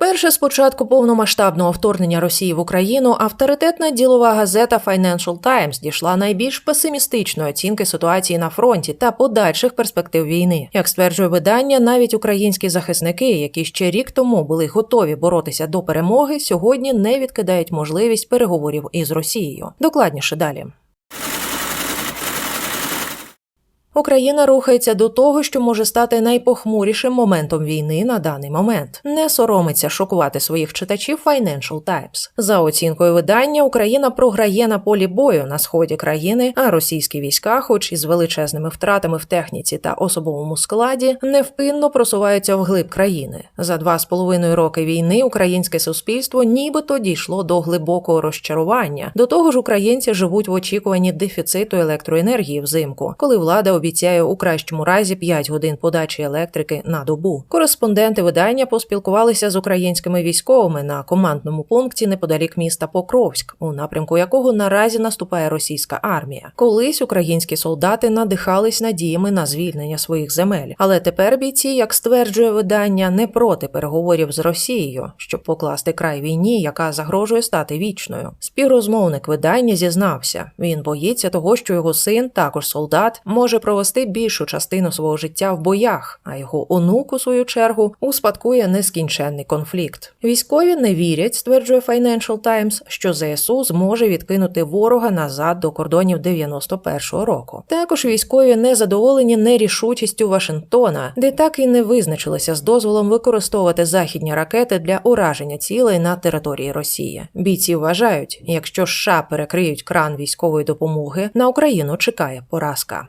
Вперше з початку повномасштабного вторгнення Росії в Україну авторитетна ділова газета Financial Times дійшла найбільш песимістичної оцінки ситуації на фронті та подальших перспектив війни. Як стверджує видання, навіть українські захисники, які ще рік тому були готові боротися до перемоги, сьогодні не відкидають можливість переговорів із Росією. Докладніше далі. Україна рухається до того, що може стати найпохмурішим моментом війни на даний момент. Не соромиться шокувати своїх читачів Financial Times. За оцінкою видання, Україна програє на полі бою на сході країни, а російські війська, хоч і з величезними втратами в техніці та особовому складі, невпинно просуваються вглиб країни. За два з половиною роки війни українське суспільство нібито дійшло до глибокого розчарування. До того ж, українці живуть в очікуванні дефіциту електроенергії взимку, коли влада обіцяє у кращому разі 5 годин подачі електрики на добу. Кореспонденти видання поспілкувалися з українськими військовими на командному пункті неподалік міста Покровськ, у напрямку якого наразі наступає російська армія. Колись українські солдати надихались надіями на звільнення своїх земель, але тепер бійці, як стверджує видання, не проти переговорів з Росією, щоб покласти край війні, яка загрожує стати вічною. Співрозмовник видання зізнався, він боїться того, що його син, також солдат, може провести більшу частину свого життя в боях, а його онук, у свою чергу, успадкує нескінченний конфлікт. Військові не вірять, стверджує Financial Times, що ЗСУ зможе відкинути ворога назад до кордонів 91-го року. Також військові не задоволені нерішучістю Вашингтона, де так і не визначилися з дозволом використовувати західні ракети для ураження цілей на території Росії. Бійці вважають, якщо США перекриють кран військової допомоги, на Україну чекає поразка.